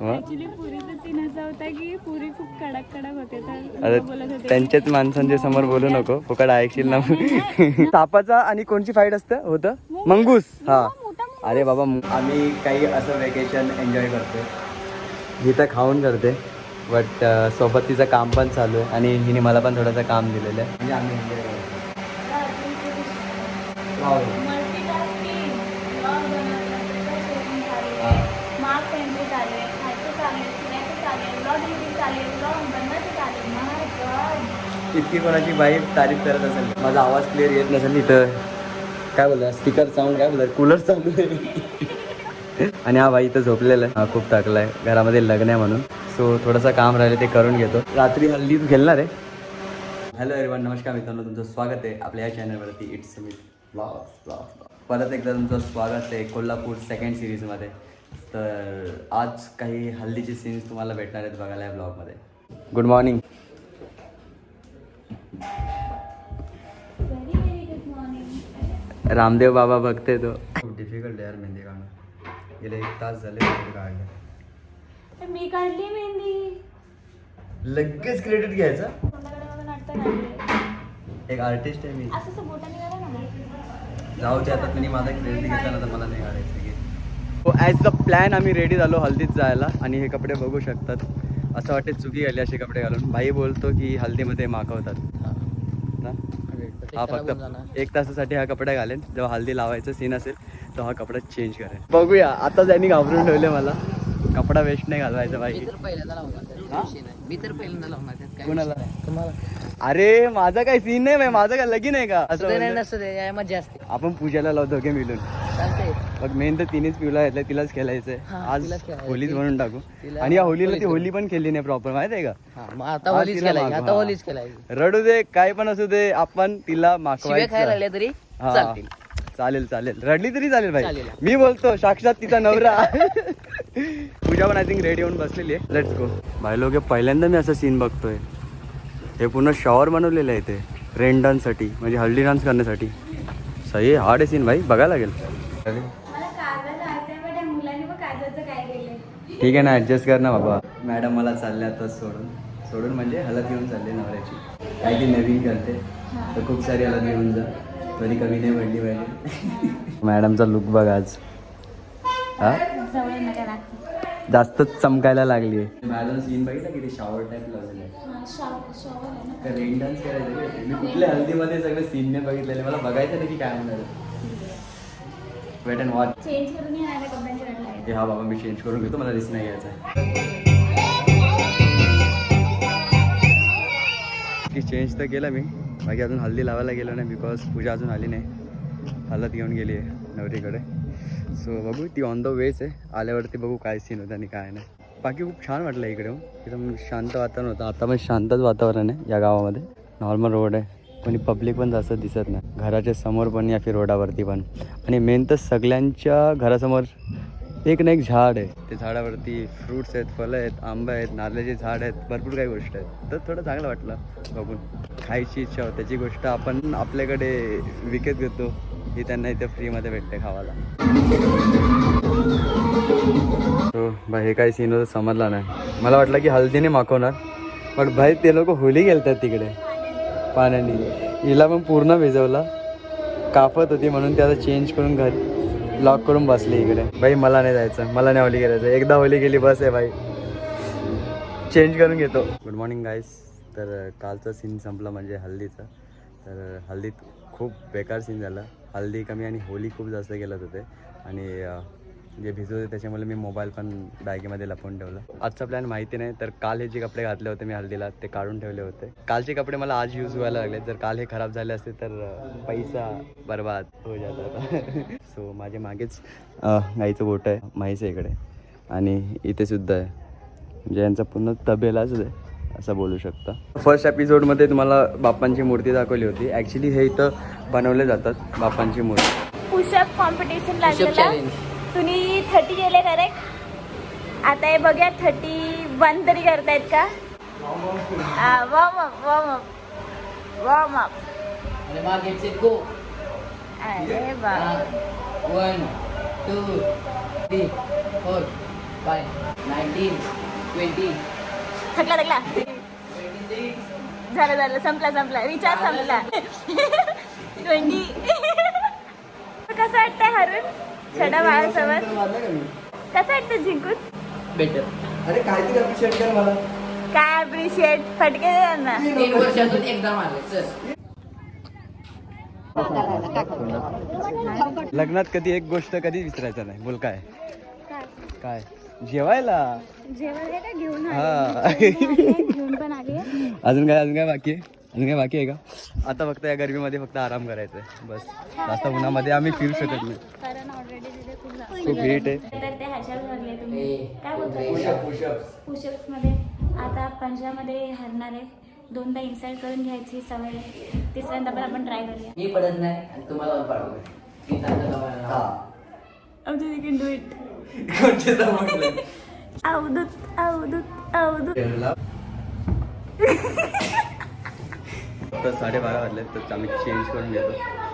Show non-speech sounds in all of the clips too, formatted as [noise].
मग actually पुरीचा scene असा होता की पुरी खूप कडक कडक होते तर अरे लोकं बोलत होते त्यांच्याच माणसांच्या समोर बोलू नको फुकट ऐकशील ना सापाचा [laughs] [laughs] आणि कोणची फाईट असतं? होतं? मंगूस. हा. अरे बाबा आम्ही काही असं वेकेशन एन्जॉय करतो इथं खाऊन करते बट सोबत तिचं काम पण चालू आहे आणि हिने मला पण थोडंसं काम दिलेलं आहे. म्हणजे आम्ही एन्जॉय करतो मल्टीटास्किंग ब्लॉग बनवतात मार्क्स एंट्री चालू आहे खायचं चालू आहे फिरायचं चालू आहे ब्लॉग एडिटिंग चालू आहे ब्लॉग बनवायचं चालू आहे माय गॉड इतकी कोणाची बाई तारीफ करत असेल? माझा आवाज क्लिअर येत नसेल इथं. काय बोलला? स्पीकर साऊंड काय बोलतात कूलर चालू आणि हा बाई इथं झोपलेला आहे. हा खूप टाकला आहे घरामध्ये लग्न आहे म्हणून. सो थोडंसं काम राहिलं ते करून घेतो. रात्री हल्ली तू खेळणार आहे? हॅलो एव्हन नमस्कार मित्रांनो. तुमचं स्वागत आहे आपल्या या चॅनलवरती इट्स मी ब्लॉग्स ब्लॉग्स परत एकदा तुमचं स्वागत आहे कोल्हापूर सेकंड सिरीजमध्ये तर आज काही हल्लीचे सीन्स तुम्हाला भेटणार आहेत बघायला या ब्लॉगमध्ये गुड मॉर्निंग रामदेव बाबा बघते तो. खूप डिफिकल्ट यार मेहंदी काढणं. गेले एक तास झाले मेहंदी काढलं मी काढली मेहंदी. लगेच क्रेडिट घ्यायचं? एक आर्टिस्ट आहे मी. जाऊ दे आता तुम्ही माझा क्रेडिट घेतला ना तर मला नाही काढायचं हो ॲज अ प्लॅन आम्ही रेडी झालो हल्दीत जायला आणि हे कपडे बघू शकतात. असं वाटते चुकी आली असे कपडे घालून. भाई बोलतो की हल्दीमध्ये माखवतात ना? हा फक्त एक तासासाठी हा कपडा घालेन. जेव्हा हल्दी लावायचं सीन असेल तेव्हा हा कपडा चेंज करेन. बघूया आता त्यांनी घाबरून ठेवले मला कपडा वेस्ट नाही घालवायचा मी पाहिजे तर. मी तर पहिल्यांदा लावणार कोणाला? तुम्हाला? अरे माझा काय सीन नाही माझं काय लगीन आहे का? असं नाही नसतं मजा असते आपण पूजाला लावतो दोघे मिळून. मग मेन तर तिनेच पिवला घेतलाय तिलाच खेळायचंय. आज. होलीच म्हणून टाकू. आणि या होलीला ती होली पण खेळली नाही प्रॉपर माहीत आहे का? हा आता होलीच. आता होलीच रडू दे काय पण असू दे आपण तिला मागवायचं. तरी हा. चालेल चालेल. रडली तरी चालेल भाई. मी बोलतो साक्षात तिचा नवरा. पूजा पण आय थिंक रेडी होऊन बसलेली आहे. लेट्स गो भाई लोक पहिल्यांदा मी असं सीन बघतोय. हे पूर्ण शॉवर बनवलेलं आहे ते. रेन डान्ससाठी म्हणजे हल्दी डान्स करण्यासाठी. सही हार्ड आहे सीन भाई. बघायला लागेल. काय ठीक आहे ना ॲडजस्ट कर ना बाबा. मॅडम मला चालले आता सोडून. सोडून म्हणजे हलत घेऊन चालले नवऱ्याची. काही ती नवीन करते. तर खूप सारी हलत घेऊन जा. तरी कमी नाही पडली पाहिजे. मॅडमचा लुक बघ आज. हा? जास्तच चमकायला लागली आहे मॅडम सीन बघितला की ते शॉवर टाईप लावलेलं आहे हा, शॉवर शॉवर आहे ना. का रेन डान्स करायचं? मी कुठल्या हल्दीमध्ये सगळे सीनने बघितलेले. मला बघायचं नाही की काय होणार वेट अँड वॉच चेंज करून येणाऱ्या कपड्यांची हे हा बाबा मी चेंज करून घेतो मला रिस्क नाही घ्यायचा आहे की चेंज तर केलं मी. बाकी अजून हल्दी लावायला गेलो नाही बिकॉज पूजा अजून आली नाही. हलत घेऊन गेली आहे नवरीकडे. सो बघू ती ऑन द वेच आहे. आल्यावरती बघू काय सीन होतं आणि काय नाही. बाकी खूप छान वाटलं इकडे. एकदम शांत वातावरण होतं. आता पण शांतच वातावरण आहे या गावामध्ये. नॉर्मल रोड आहे. कोणी पब्लिक पण जास्त दिसत नाही. घराच्या समोर पण या फिर रोडावरती पण. आणि मेन तर सगळ्यांच्या घरासमोर एक ना एक झाड आहे. ते झाडावरती फ्रूट्स आहेत फळं आहेत आंबे आहेत नारळाचे झाड आहेत भरपूर काही गोष्ट आहेत. तर थोडं चांगलं वाटलं बघून. खायची इच्छा त्याची गोष्ट आपण आपल्याकडे विकत घेतो. ही त्यांना इथे फ्रीमध्ये भेटते खावायला तो भाई हे काही सीन होतं समजला नाही. मला वाटलं की हल्दीने माखवणार. पण भाई ते लोक होली गेलतात तिकडे. पाण्याने. हिला पण पूर्ण भिजवला. कापत होती म्हणून ते आता चेंज करून घर लॉक करून बसली इकडे. भाई मला नाही जायचं. मला नाही होली करायचं. एकदा होली गेली बस आहे भाई चेंज करून घेतो. गुड मॉर्निंग गाईस तर कालचा सीन संपला म्हणजे हल्दीचा. तर हल्दीत खूप बेकार सीन झाला. हल्दी कमी आणि होली खूप जास्त गेलत होते आणि जे भिजवते त्याच्यामुळे मी मोबाईल पण बॅगेमध्ये लपवून ठेवला. आजचा प्लॅन माहिती नाही तर काल हे जे कपडे घातले होते मी हल्दीला ते काढून ठेवले होते. कालचे कपडे मला आज यूज व्हायला लागले जर काल हे खराब झाले असते तर पैसा बर्बाद हो जाता सो [laughs] माझ्या मागेच गाईचं गोट आहे माहीच आहे इकडे. आणि इथे सुद्धा आहे. म्हणजे यांचा पूर्ण तबेलाच आहे असं बोलू शकता. फर्स्ट एपिसोडमध्ये तुम्हाला बाप्पांची मूर्ती दाखवली होती. ॲक्च्युली हे इथं बनवले जातात बाप्पांची मूर्ती. पुशअप कॉम्पिटिशन लागलेलं. तुम्ही थर्टी केले करेक्ट आता हे बघूया थर्टी वन तरी करतायत का? Warm up warm up warm up अरे बा one two three four five nineteen twenty थकला थकला. झालं झालं. संपला संपला. रिचार्ज संपला. ट्वेंटी [laughs] [laughs] कसं वाटतंय हरून छोट्या बाळासोबत कसं वाटतं जिंकून? बेटर अरे काहीतरी कर मला. काय अप्रिशिएट फटके दे त्यांना. तीन वर्षातून एकदा मारले चल. लग्नात कधी एक गोष्ट कधी विसरायचं नाही. बोल काय? काय? जेवायला? जेवण का घेऊन हा. आले. घेऊन पण आले? [laughs] अजून काय अजून काय बाकी आहे? अजून काय बाकी आहे का? आता फक्त या गर्मीमध्ये फक्त आराम करायचा आहे बस. जास्त उन्हामध्ये आम्ही फिरू शकत नाही. कारण ऑलरेडी तिथे खूप हीट आहे. तर ते ह्याच्यात भरले तुम्ही. काय बोलता? पुशअप्स. मध्ये आता पंजामध्ये हरणार आहे. दोनदा इन्सर्ट करून घ्यायची सवय. तिसऱ्यांदा पण आपण ट्राय करूया. मी पडत नाही आणि तुम्हाला मी आमच्या यू कॅन डू इट कोणते? अवधूत अवधूत अवधूत तर साडेबारा वाजले तर आम्ही चेंज करून घेतो.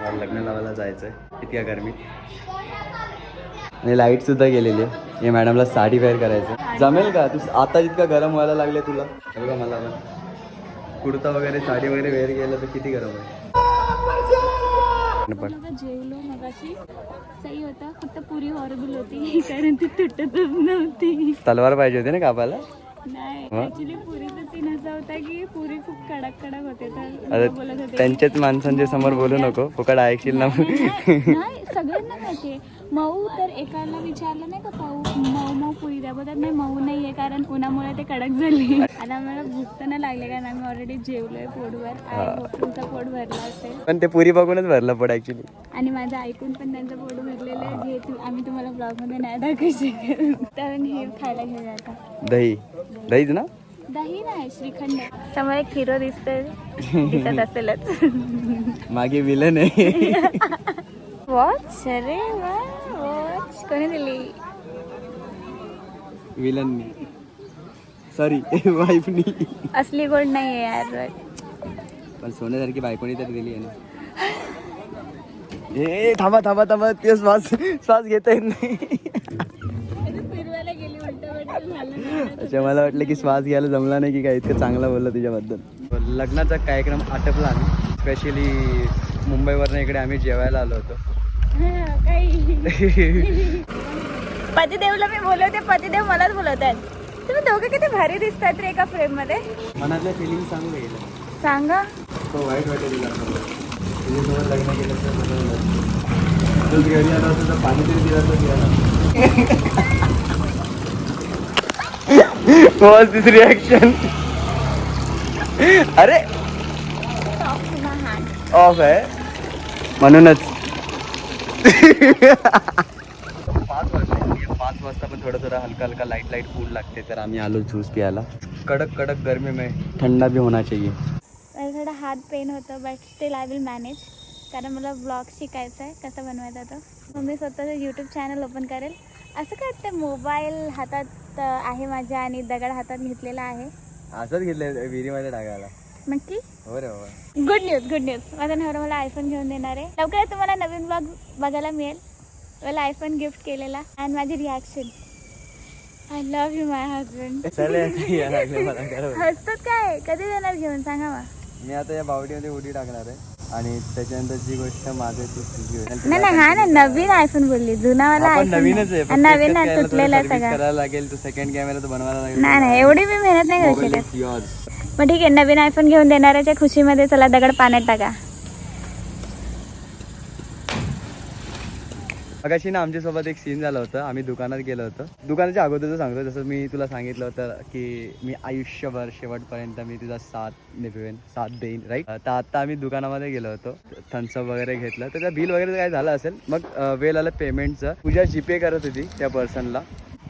मला लग्न लावायला जायचं आहे इतक्या गरमीत आणि लाइट सुद्धा गेलेली आहे. हे मॅडमला साडी वेअर करायचं जमेल का? तू आता जितका गरम व्हायला लागले तुला. बघा मला कुर्ता वगैरे साडी वगैरे वेअर केलं तर किती गरम आहे. पण. जेवलो मगाशी. सही होता. फक्त पुरी हॉरेबल होती. [laughs] कारण ती तुटतच नव्हती. तलवार पाहिजे होती ना कापायला? नाही? ऍक्च्युली पुरीचा सीन असा होता की पुरी खूप कडक कडक होते तर अरे लोकं बोलत होते त्यांच्याच माणसांच्या समोर बोलू नको फुकट ऐकशील ना नाही, सगळ्यांना माहिती आहे. मऊ तर एकाला विचारलं नाही का पाऊ मऊ मऊ पुरी द्या. बोलतात नाही मऊ नाही आहे कारण उन्हामुळे ते कडक झाले. आता आम्हाला भूक तर नाही लागले कारण आम्ही ऑलरेडी जेवलोय पोटवर आणि तुमचा पोट भरला असेल. पण ते पुरी बघूनच भरलं पड ऍक्च्युली आणि माझं ऐकून पण त्यांचं पोट भरलेलं आहे. जे तू- आम्ही तुम्हाला ब्लॉगमध्ये नाही दाखवू शकत. तर हे खायला घेऊया आता. दही. दहीच ना? दही नाही श्रीखंड. समोर एक हिरो दिसतोय. दिसत [laughs] असेलच. मागे विलन आहे. [laughs] वॉच अरे वा वॉच कोणी दिली? विलननी. सॉरी वाईफनी [laughs] असली गोड नाही आहे यार पण सोन्यासारखी बायकोनी तर दिली आहे ना. ए थांबा थांबा थांबा. ते श्वास श्वास घेता येत नाही. अच्छा मला वाटलं की श्वास घ्यायला जमला नाही की काय इतकं चांगलं बोललं तुझ्याबद्दल लग्नाचा कार्यक्रम आटपला स्पेशली मुंबईवरनं इकडे आम्ही जेवायला आलो होतो. पतिदेवला मी बोलवते पतिदेव मलाच बोलवतात तुम्ही दोघे किती भारी दिसतात रे एका फ्रेममध्ये मनातल्या फिलिंग सांगू सांगा. तो वाईट वाटेल तुझ्यासोबत लग्न केलं तर बरं झालं. तूच घरी आला असता तर पाणी तरी दिला तर दिला वॉज दिस रिॲक्शन अरे. ऑफ आहे. म्हणूनच. पाच वाजले पाच वाजता पण थोडं थोडं हलका हलका लाइट लाइट फूड लागते तर आम्ही आलो ज्यूस प्यायला. कडक कडक गर्मी में ठंडा भी होना चाहिए. थोडा हात पेन होतं but still I will manage कारण मला ब्लॉग शिकायचा आहे कसं बनवायचा तो मग मी स्वतःचं यूट्यूब चॅनल ओपन करेल. असं काय ते मोबाईल हातात आहे माझ्या आणि दगड हातात घेतलेला आहे. असंच घेतलंय विहिरीमध्ये टाकायला. नक्की हो रे बाबा. गुड न्यूज गुड न्यूज माझा नवरा मला आयफोन घेऊन देणार आहे. लवकरच तुम्हाला नवीन ब्लॉग बघायला मिळेल. मला आयफोन गिफ्ट केलेला आणि माझी reaction I love you my husband लागले मला. हसतात काय? कधी देणार घेऊन? सांगा मग. मी आता या बावडीमध्ये उडी टाकणार आहे. आणि त्याच्यानंतर जी गोष्ट माझं ती तुझी होईल. नाही नाही हा ना नवीन आयफोन बोलली. जुनावाला आपण आयफोन नवीनच आहे फक्त नवीन एकच तुटलेला service सगळा. करायला लागेल तो सेकंड कॅमेरा तर बनवायला लागेल. नाही नाही एवढी मी मेहनत नाही करू शकत. is yours. मग ठीक आहे नवीन आयफोन घेऊन देणाऱ्याच्या खुशीमध्ये. चला दगड पाण्यात टाका. मगाशी ना आमच्यासोबत एक सीन झालं होतं. आम्ही दुकानात गेलो होतो. दुकानाच्या अगोदरचं सांगतो जसं मी तुला सांगितलं होतं की मी आयुष्यभर शेवटपर्यंत मी तुझा साथ निभवेन साथ देईन राईट तर आता आम्ही दुकानामध्ये गेलो होतो. थम्सअप वगैरे घेतलं. तर त्या बिल वगैरे काय झालं असेल मग वेळ आलं पेमेंटचं पूजा जीपे करत होती त्या पर्सनला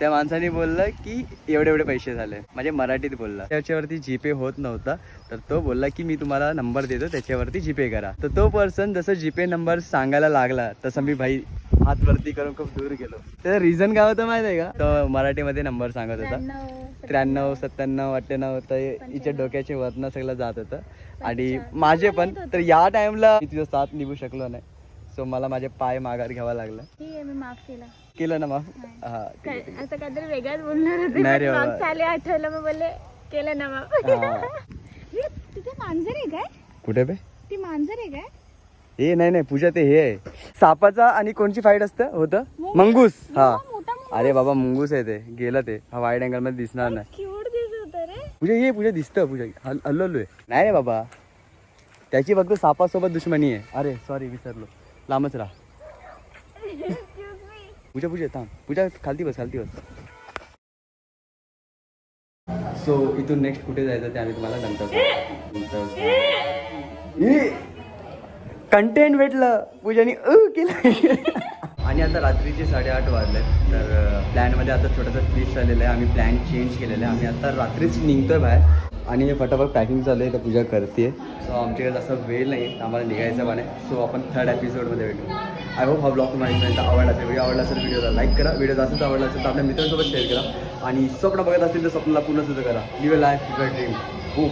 त्या माणसाने बोललं की एवढे एवढे पैसे झाले. म्हणजे मराठीत बोलला. त्याच्यावरती जीपे होत नव्हता. तर तो बोलला की मी तुम्हाला नंबर देतो त्याच्यावरती जीपे करा. तर तो पर्सन जसं जीपे नंबर सांगायला लागला तसं मी भाई हात वरती करून खूप दूर गेलो. त्याचं रिझन काय होतं माहिती आहे का? तो मराठीमध्ये नंबर सांगत होता. त्र्याण्णव सत्त्याण्णव अठ्ठ्याण्णव तर हिच्या डोक्याचे वरनं सगळं जात होतं. आणि माझे पण तर या टाइमला तुझा साथ निभू शकलो नाही. सो मला माझे पाय माघार घ्यावा लागला. ठीक आहे मी माफ केला. केलं ना हा. असं काहीतरी वेगळंच बोलणार होते नाही पण बाबा. आठवलं मग बोलले केलं ना माफ. हा. हे, तिथे मांजर आहे काय? कुठे बे? ती मांजर आहे काय? ए नाही नाही पूजा ते हे आहे. सापाचा आणि कोणची फाईट असतं होतं? मंगूस हा. मोठा अरे बाबा मंगूस आहे ते. गेलं ते. हा वाईट अँगलमध्ये दिसणार नाही. क्यूट दिसत होतं रे. पूजा ये पूजा दिसतं पूजा. हल हल्लो आहे नाही रे बाबा. त्याची फक्त सापासोबत दुश्मनी आहे. अरे सॉरी विसरलो. लांबच राहा. पूजा पूजा थांब. पूजा खालती बस खालती बस. सो इथून नेक्स्ट कुठे जायचं ते आम्ही तुम्हाला नंतर कंटेंट भेटलं. पूजाने अ केलं. आणि आता रात्रीचे साडेआठ वाजले तर प्लॅनमध्ये आता छोटंसं ट्विस्ट आलेलं आहे. आम्ही प्लॅन चेंज केलेलं आहे. आम्ही आता रात्रीच निघतोय बाहेर. आणि हे फटाफट पॅकिंग चालू आहे तर पूजा करते सो आमच्याकडे जास्त वेळ नाही आम्हाला निघायचं पण आहे. सो आपण थर्ड एपिसोडमध्ये भेटू. आय होप हा ब्लॉग तुम्हाला इथपर्यंत आवडला असेल. व्हिडिओ आवडला असेल व्हिडिओला लाईक करा. व्हिडिओ जास्तच आवडला असेल तर आपल्या मित्रांसोबत शेअर करा. आणि स्वप्न बघत असतील तर स्वप्नाला पूर्ण सुद्धा करा. लिव्ह लाईफ ड्रीम हो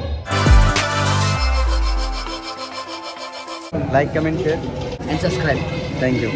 like comment share And subscribe. Thank you